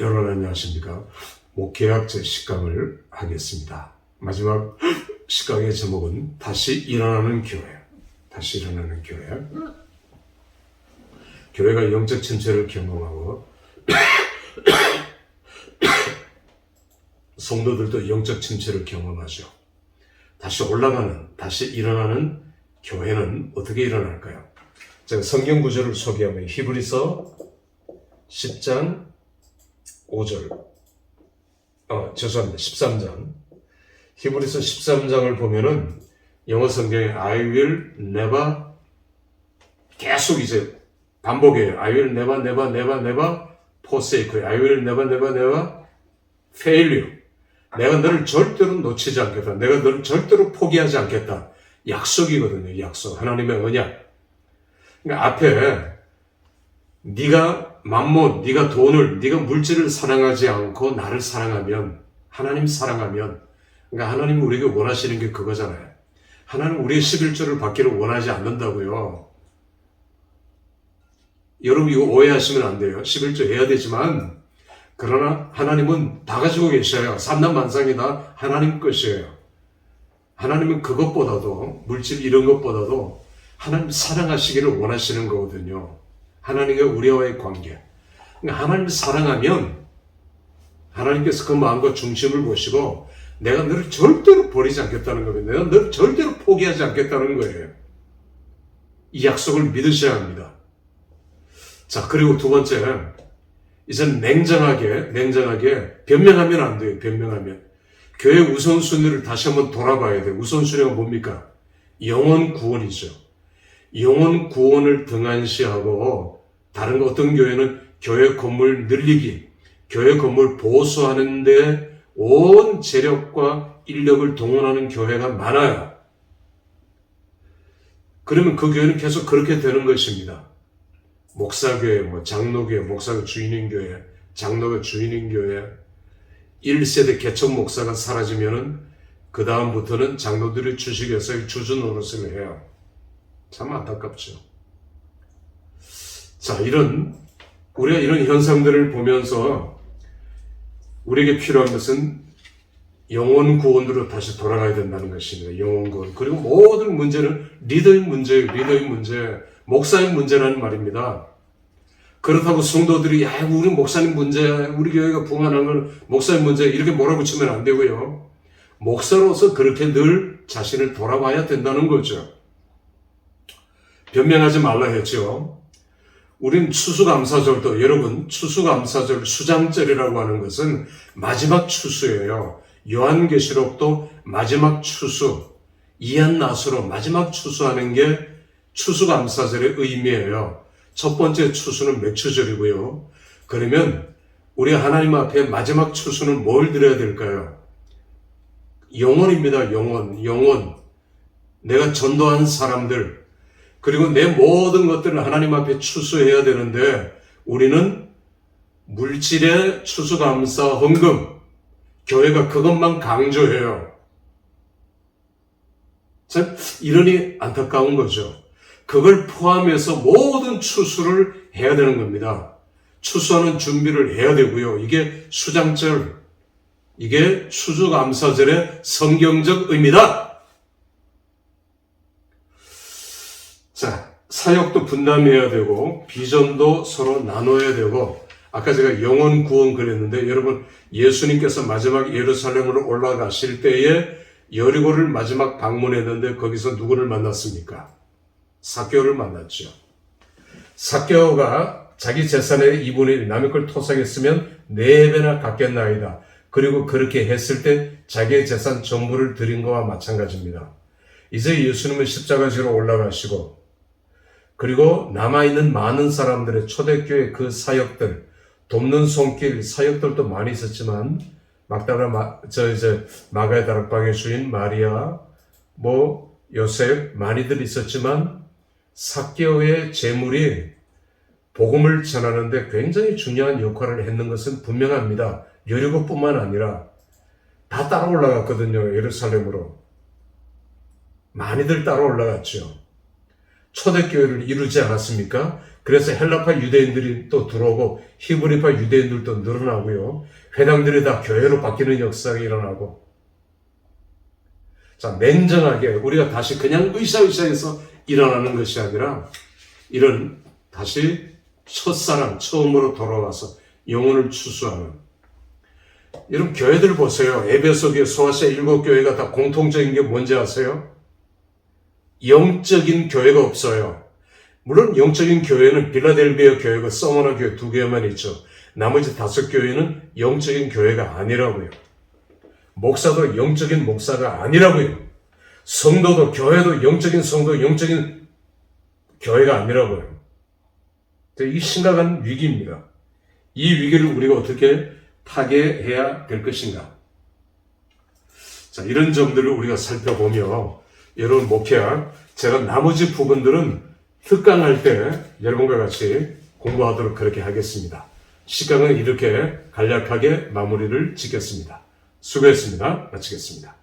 여러분 안녕하십니까? 목회학 제10강을 하겠습니다. 마지막 10강의 제목은 다시 일어나는 교회. 다시 일어나는 교회. 교회가 영적 침체를 경험하고 성도들도 영적 침체를 경험하죠. 다시 올라가는, 다시 일어나는 교회는 어떻게 일어날까요? 제가 성경 구절을 소개하면 히브리서 10장 5절. 어, 죄송합니다. 13장. 히브리서 13장을 보면은 영어 성경에 I will never 계속 이제 반복해요. I will never, never, never, never forsake. I will never, never, never fail you. 내가 너를 절대로 놓치지 않겠다. 내가 너를 절대로 포기하지 않겠다. 약속이거든요. 약속. 하나님의 언약. 그러니까 앞에 네가 만몬, 네가 돈을, 네가 물질을 사랑하지 않고 나를 사랑하면 하나님 사랑하면 그러니까 하나님 우리에게 원하시는 게 그거잖아요. 하나님 우리의 11조를 받기를 원하지 않는다고요. 여러분 이거 오해하시면 안 돼요. 11조 해야 되지만 그러나 하나님은 다 가지고 계셔요. 삼남만상이다 하나님 것이에요. 하나님은 그것보다도 물질 이런 것보다도 하나님 사랑하시기를 원하시는 거거든요. 하나님과 우리와의 관계. 그러니까 하나님 사랑하면 하나님께서 그 마음과 중심을 보시고 내가 너를 절대로 버리지 않겠다는 겁니다. 내가 너를 절대로 포기하지 않겠다는 거예요. 이 약속을 믿으셔야 합니다. 자, 그리고 두 번째, 이젠 냉정하게, 냉정하게 변명하면 안 돼요. 변명하면. 교회 우선순위를 다시 한번 돌아봐야 돼요. 우선순위가 뭡니까? 영원 구원이죠. 영원 구원을 등한시하고 다른 어떤 교회는 교회 건물 늘리기, 교회 건물 보수하는데 온 재력과 인력을 동원하는 교회가 많아요. 그러면 그 교회는 계속 그렇게 되는 것입니다. 목사교회, 뭐 장로교회, 목사가 주인인 교회, 장로가 주인인 교회, 1세대 개척 목사가 사라지면은 그 다음부터는 장로들이 주식에서 주주 노릇을 해요. 참 안타깝죠. 자, 이런 우리가 이런 현상들을 보면서 우리에게 필요한 것은 영원 구원으로 다시 돌아가야 된다는 것입니다. 영원 구원. 그리고 모든 문제는 리더의 문제예요. 리더의 문제, 목사의 문제라는 말입니다. 그렇다고 성도들이 야, 우리 목사님 문제, 우리 교회가 부흥하는 건 목사의 문제 이렇게 몰아붙이면 안 되고요. 목사로서 그렇게 늘 자신을 돌아봐야 된다는 거죠. 변명하지 말라 했죠. 우린 추수감사절도 여러분 추수감사절 수장절이라고 하는 것은 마지막 추수예요. 요한계시록도 마지막 추수 이한나수로 마지막 추수하는 게 추수감사절의 의미예요. 첫 번째 추수는 맥추절이고요. 그러면 우리 하나님 앞에 마지막 추수는 뭘 드려야 될까요? 영원입니다. 영원, 영원. 내가 전도한 사람들, 그리고 내 모든 것들을 하나님 앞에 추수해야 되는데 우리는 물질의 추수감사 헌금 교회가 그것만 강조해요. 참 이러니 안타까운 거죠. 그걸 포함해서 모든 추수를 해야 되는 겁니다. 추수하는 준비를 해야 되고요. 이게 수장절, 이게 추수감사절의 성경적 의미다. 자, 사역도 분담해야 되고, 비전도 서로 나눠야 되고, 아까 제가 영원 구원 그랬는데, 여러분, 예수님께서 마지막 예루살렘으로 올라가실 때에 여리고를 마지막 방문했는데, 거기서 누구를 만났습니까? 사개오를 만났죠. 사개오가 자기 재산의 2분의 1, 남의 걸 토삭했으면 4배나 갚겠나이다. 그리고 그렇게 했을 때 자기의 재산 전부를 드린 거와 마찬가지입니다. 이제 예수님은 십자가지로 올라가시고 그리고 남아있는 많은 사람들의 초대교회 그 사역들, 돕는 손길 사역들도 많이 있었지만, 막다라, 마, 저, 이제, 마가의 다락방의 주인 마리아, 뭐, 요셉, 많이들 있었지만, 사개오의 재물이 복음을 전하는데 굉장히 중요한 역할을 했는 것은 분명합니다. 여리고뿐만 아니라 다 따라 올라갔거든요. 예루살렘으로. 많이들 따라 올라갔죠. 초대교회를 이루지 않았습니까? 그래서 헬라파 유대인들이 또 들어오고 히브리파 유대인들도 늘어나고요. 회당들이 다 교회로 바뀌는 역사가 일어나고 자 냉정하게 우리가 다시 그냥 의사의사해서 일어나는 것이 아니라 이런 다시 첫사랑 처음으로 돌아와서 영혼을 추수하는 여러분 교회들 보세요. 에베소 교회, 소아시아 일곱 교회가 다 공통적인 게 뭔지 아세요? 영적인 교회가 없어요. 물론 영적인 교회는 빌라델비아 교회가 서머나 교회 두 개만 있죠. 나머지 다섯 교회는 영적인 교회가 아니라고요. 목사도 영적인 목사가 아니라고요. 성도도 교회도 영적인 성도, 영적인 교회가 아니라고요. 이 심각한 위기입니다. 이 위기를 우리가 어떻게 타개해야 될 것인가? 자, 이런 점들을 우리가 살펴보며 여러분 목회학 제가 나머지 부분들은 특강할 때 여러분과 같이 공부하도록 그렇게 하겠습니다. 시간은 이렇게 간략하게 마무리를 짓겠습니다. 수고했습니다. 마치겠습니다.